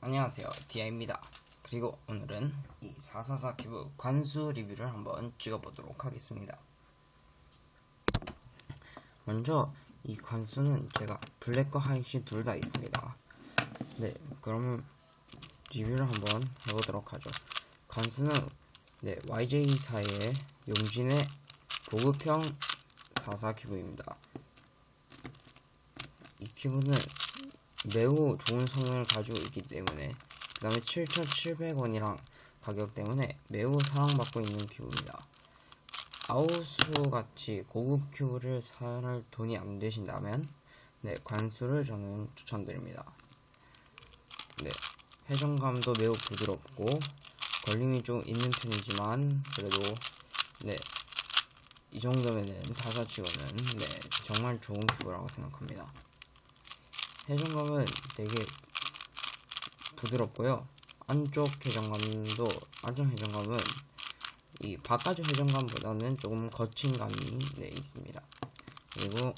안녕하세요. 디아입니다. 그리고 오늘은 이 444 큐브 관수 리뷰를 한번 찍어보도록 하겠습니다. 먼저 이 관수는 제가 블랙과 하이시 둘 다 있습니다. 네 그러면 리뷰를 한번 해보도록 하죠. 관수는 네 YJ사의 용진의 보급형 44 큐브입니다. 이 큐브는 매우 좋은 성능을 가지고 있기 때문에 그 다음에 7,700원이랑 가격 때문에 매우 사랑받고 있는 큐브입니다. 아우스 같이 고급 큐브를 사할 돈이 안 되신다면 네, 관수를 저는 추천드립니다. 네, 회전감도 매우 부드럽고 걸림이 좀 있는 편이지만 그래도 네, 이 정도면은 사사치고는 네, 정말 좋은 큐브라고 생각합니다. 회전감은 되게 부드럽고요. 안쪽 회전감도 안쪽 회전감은 이 바깥쪽 회전감보다는 조금 거친 감이 네, 있습니다. 그리고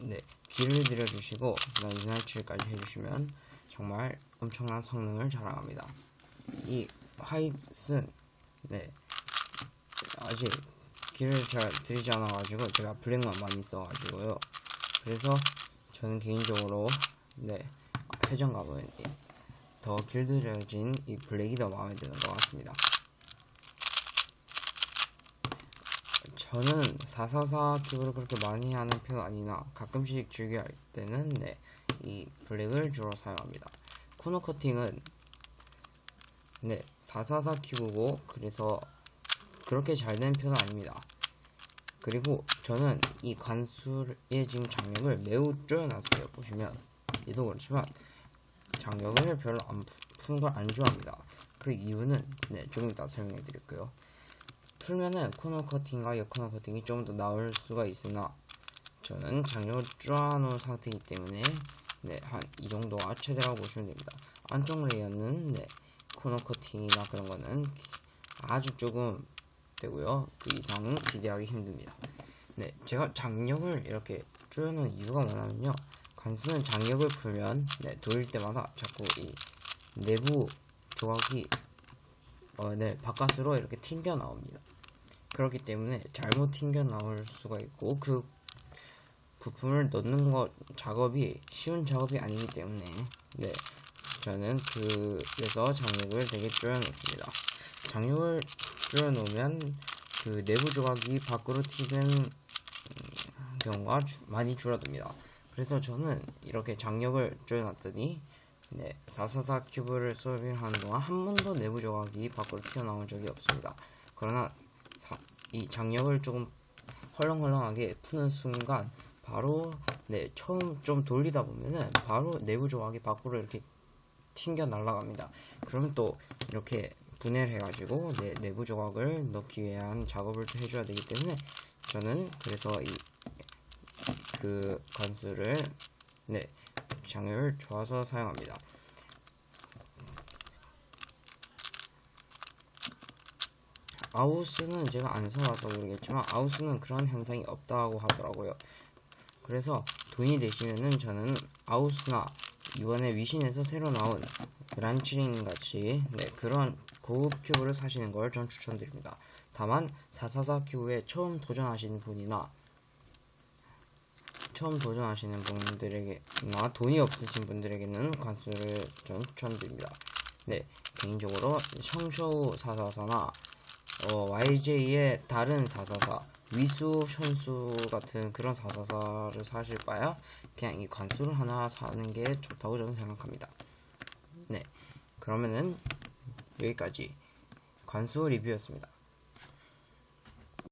네, 귀를 들여주시고 그다음 이날치까지 해주시면 정말 엄청난 성능을 자랑합니다. 이 화이트는 네, 아직 귀를 잘 들이지 않아가지고 제가 블랙만 많이 써가지고요. 그래서 저는 개인적으로 네, 회전감은 더 길들여진 이 블랙이 더 마음에 드는 것 같습니다. 저는 444 큐브를 그렇게 많이 하는 편 아니나 가끔씩 즐겨 할 때는 네, 이 블랙을 주로 사용합니다. 코너 커팅은 네, 444 큐브고 그래서 그렇게 잘 된 편은 아닙니다. 그리고 저는 이 관수의 지금 장력을 매우 쪼여놨어요. 보시면 얘도 그렇지만 장력을 별로 안 푸는 걸 안 좋아합니다. 그 이유는 네, 조금 이따 설명해 드릴게요. 풀면은 코너 커팅과 옆코너 커팅이 좀 더 나올 수가 있으나 저는 장력을 쪼아놓은 상태이기 때문에 네, 한 이 정도가 최대라고 보시면 됩니다. 안쪽 레이어는 네, 코너 커팅이나 그런 거는 아주 조금 되고요. 그 이상은 기대하기 힘듭니다. 네, 제가 장력을 이렇게 쪼여놓은 이유가 뭐냐면요. 관수는 장력을 풀면 네, 돌릴 때마다 자꾸 이 내부 조각이 어, 네, 바깥으로 이렇게 튕겨 나옵니다. 그렇기 때문에 잘못 튕겨 나올 수가 있고 그 부품을 넣는 것 작업이 쉬운 작업이 아니기 때문에 네, 저는 그래서 장력을 되게 줄여놓습니다. 장력을 줄여놓으면 그 내부 조각이 밖으로 튀는 경우가 많이 줄어듭니다. 그래서 저는 이렇게 장력을 조여놨더니 네, 444 큐브를 솔빙 하는 동안 한 번도 내부 조각이 밖으로 튀어나온 적이 없습니다. 그러나 사, 이 장력을 조금 헐렁헐렁하게 푸는 순간 바로 네 처음 좀 돌리다 보면은 바로 내부 조각이 밖으로 이렇게 튕겨 날아갑니다. 그러면 또 이렇게 분해를 해가지고 네, 내부 조각을 넣기 위한 작업을 해줘야 되기 때문에 저는 그래서 이 그 관수를 네 장을 좋아서 사용합니다. 아우스는 제가 안 써봐서 모르겠지만 아우스는 그런 현상이 없다고 하더라고요. 그래서 돈이 되시면은 저는 아우스나 이번에 위신에서 새로 나온 그란치링 같이 네, 그런 고급 큐브를 사시는 걸 전 추천드립니다. 다만 444 큐브에 처음 도전하시는 분이나 처음 도전하시는 분들에게나 돈이 없으신 분들에게는 관수를 좀 추천드립니다. 네, 개인적으로 성쇼우 444나 어, YJ의 다른 444, 위수, 현수 같은 그런 444를 사실 바야 그냥 이 관수를 하나 사는 게 좋다고 저는 생각합니다. 네, 그러면은 여기까지 관수 리뷰였습니다.